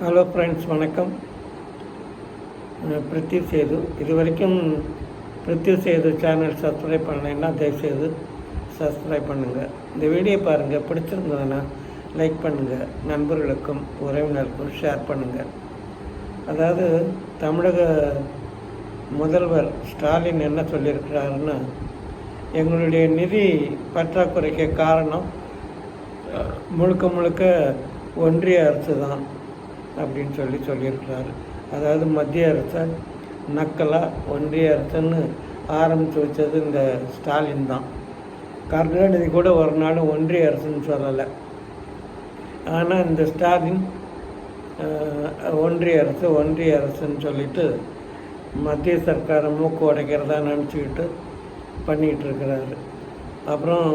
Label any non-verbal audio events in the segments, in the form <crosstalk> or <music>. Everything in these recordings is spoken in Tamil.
ஹலோ ஃப்ரெண்ட்ஸ் வணக்கம். பிரித்தி சேது. இது வரைக்கும் பிரித்தி சேது சேனல் சப்ஸ்கிரைப் பண்ணலைன்னா தயவுசெய்து சப்ஸ்கிரைப் பண்ணுங்கள் இந்த வீடியோ பாருங்கள் பிடிச்சிருந்ததுன்னா லைக் பண்ணுங்கள் நண்பர்களுக்கும் உறவினருக்கும் ஷேர் பண்ணுங்கள் அதாவது தமிழக முதல்வர் ஸ்டாலின் என்ன சொல்லியிருக்கிறாருன்னா எங்களுடைய நிதி பற்றாக்குறைக்கு காரணம் முழுக்க முழுக்க ஒன்றிய அரசு தான் அப்படின்னு சொல்லி சொல்லியிருக்கிறாரு. அதாவது மத்திய அரசை நக்கலாக ஒன்றிய அரசுன்னு ஆரம்பித்து வச்சது இந்த ஸ்டாலின் தான். கருணாநிதி கூட ஒரு நாள் ஒன்றிய அரசுன்னு சொல்லலை. ஆனால் இந்த ஸ்டாலின் ஒன்றிய அரசு ஒன்றிய அரசுன்னு சொல்லிட்டு மத்திய சர்க்காரை மூக்கு உடைக்கிறதா நினச்சிக்கிட்டு பண்ணிகிட்டு இருக்கிறாரு. அப்புறம்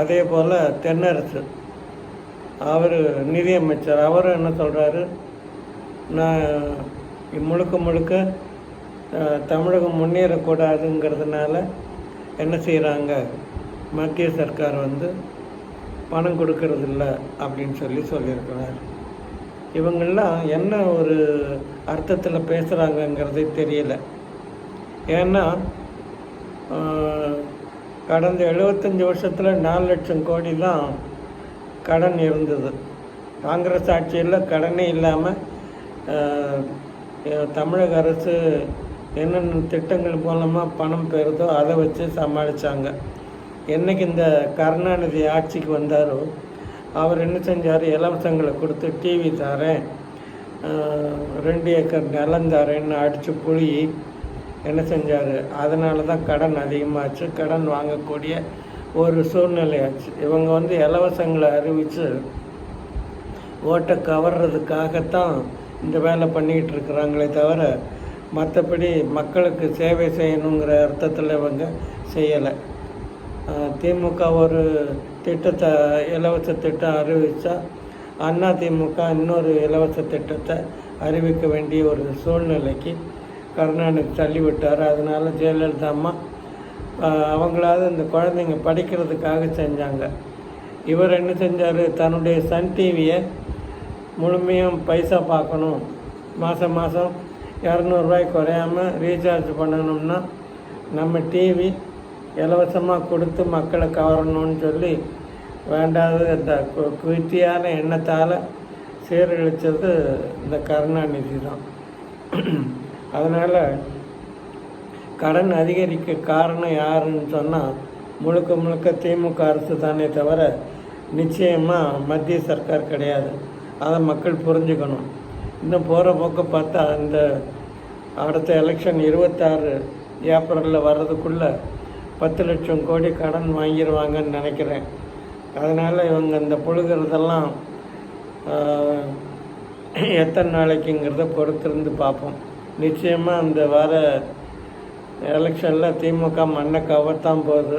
அதே போல் தென்னரசு அவர் நிதியமைச்சர் அவரும் என்ன சொல்கிறாரு நான் முழுக்க முழுக்க தமிழகம் முன்னேறக்கூடாதுங்கிறதுனால என்ன செய்கிறாங்க மத்திய சர்க்கார் வந்து பணம் கொடுக்கறதில்ல அப்படின்னு சொல்லி சொல்லியிருக்கிறார். இவங்கெல்லாம் என்ன ஒரு அர்த்தத்தில் பேசுகிறாங்கங்கிறதே தெரியல. ஏன்னா கடந்த எழுபத்தஞ்சி வருஷத்தில் நாலு லட்சம் கோடி தான் கடன் இருந்தது. காங்கிரஸ் ஆட்சியில் கடனே இல்லாமல் தமிழக அரசு என்னென்ன திட்டங்கள் மூலமாக பணம் பெறுதோ அதை வச்சு சமாளித்தாங்க என்னைக்கு இந்த கருணாநிதி ஆட்சிக்கு வந்தாரோ அவர் என்ன செஞ்சார்? இலவசங்களை கொடுத்து டிவி தரேன் ரெண்டு ஏக்கர் நிலம் தரேன்னு அடித்து புளி என்ன செஞ்சார்? அதனால தான் கடன் அதிகமாச்சு. கடன் வாங்கக்கூடிய ஒரு சூழ்நிலையாச்சு. இவங்க வந்து இலவசங்களை அறிவித்து ஓட்டை கவர்றதுக்காகத்தான் இந்த வேலை பண்ணிக்கிட்டு இருக்கிறாங்களே தவிர மற்றபடி மக்களுக்கு சேவை செய்யணுங்கிற அர்த்தத்தில் இவங்க செய்யலை. திமுக ஒரு திட்டத்தை இலவச திட்டம் அறிவித்தா அண்ணா திமுக இன்னொரு இலவச திட்டத்தை அறிவிக்க வேண்டிய ஒரு சூழ்நிலைக்கு கருணாநிதி தள்ளிவிட்டார். அதனால் ஜெயலலிதா அம்மா அவங்களாவது இந்த குழந்தைங்க படிக்கிறதுக்காக செஞ்சாங்க. இவர் என்ன செஞ்சார்? தன்னுடைய சன் டிவியை முழுமையும் பைசா பார்க்கணும். மாதம் மாதம் இரநூறுவாய் குறையாமல் ரீசார்ஜ் பண்ணணும்னா நம்ம டிவி இலவசமாக கொடுத்து மக்களை கவரணும்னு சொல்லி வேண்டாத இந்த கு- எண்ணத்தால் சீரழித்தது இந்த கருணாநிதி தான். <clears throat> அதனால் கடன் அதிகரிக்க காரணம் யாருன்னு சொன்னால் முழுக்க முழுக்க திமுக அரசு தானே தவிர நிச்சயமாக மத்திய சர்க்கார் கிடையாது. அதை மக்கள் புரிஞ்சுக்கணும். இன்னும் போகிற போக்க பார்த்தா இந்த அடுத்த எலெக்ஷன் இருபத்தாறு ஏப்ரலில் வர்றதுக்குள்ளே பத்து லட்சம் கோடி கடன் வாங்கிடுவாங்கன்னு நினைக்கிறேன். அதனால் இவங்க இந்த புழுகிறதெல்லாம் எத்தனை நாளைக்குங்கிறத பொறுத்திருந்து பார்ப்போம். நிச்சயமாக அந்த வர எலெக்ஷனில் திமுக மண்ணை கவர்த்தான் போகுது.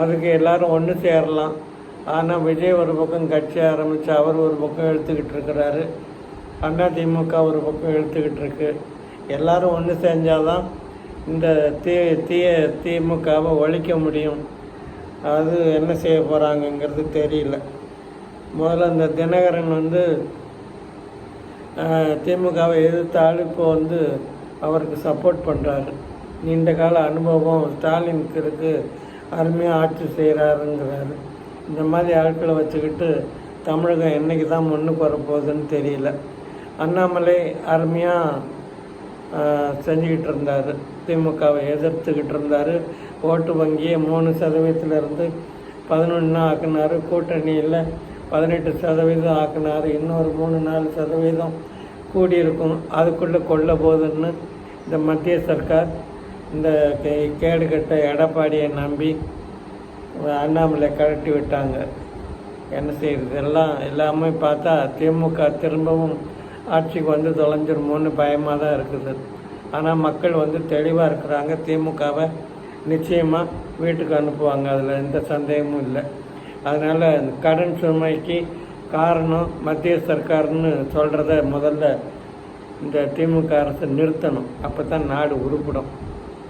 அதுக்கு எல்லாரும் ஒன்று சேரலாம். ஆனால் விஜய் ஒரு பக்கம் கட்சி ஆரம்பித்து அவர் ஒரு பக்கம் எழுத்துக்கிட்டு இருக்கிறாரு. அண்ணா திமுக ஒரு பக்கம் எழுத்துக்கிட்டு இருக்கு. எல்லாரும் ஒன்று செஞ்சாதான் இந்த தீ தீய திமுகவை ஒழிக்க முடியும். அது என்ன செய்ய போகிறாங்கங்கிறது தெரியல. முதல்ல இந்த தினகரன் வந்து திமுகவை எதிர்த்தாலும் இப்போ வந்து அவருக்கு சப்போர்ட் பண்ணுறாரு நீண்ட கால அனுபவம். ஸ்டாலினுக்கு இருக்குது அருமையாக ஆட்சி செய்கிறாருங்கிறாரு இந்த மாதிரி ஆட்களை வச்சுக்கிட்டு தமிழகம் என்றைக்கு தான் முன்னுக்கு வரப்போகுதுன்னு தெரியல. அண்ணாமலை அருமையாக செஞ்சுக்கிட்டு இருந்தார். திமுகவை எதிர்த்துக்கிட்டு இருந்தார். ஓட்டு வங்கியை மூணு சதவீதத்திலிருந்து பதினொன்று ஆக்குனார். கூட்டணியில் பதினெட்டு சதவீதம் ஆக்குனார். இன்னொரு மூணு நாலு சதவீதம் கூடியிருக்கும். அதுக்குள்ளே கொல்ல போதுன்னு இந்த மத்திய சர்க்கார் இந்த கே- கேடுகட்ட எடப்பாடியை நம்பி அண்ணாமலை கழட்டி விட்டாங்க. என்ன செய்கிறது எல்லாம் எல்லாமே பார்த்தா திமுக திரும்பவும் ஆட்சிக்கு வந்து தொலைஞ்சிருமோன்னு பயமாக தான் இருக்குது. ஆனால் மக்கள் வந்து தெளிவாக இருக்கிறாங்க. திமுகவை நிச்சயமாக வீட்டுக்கு அனுப்புவாங்க. அதில் எந்த சந்தேகமும் இல்லை. அதனால் கடன் சுமைக்கு காரணம் மத்திய சர்க்கார்னு சொல்கிறத முதல்ல இந்த திமுக அரசு நிறுத்தணும். அப்போ தான் நாடு உருப்பிடும்.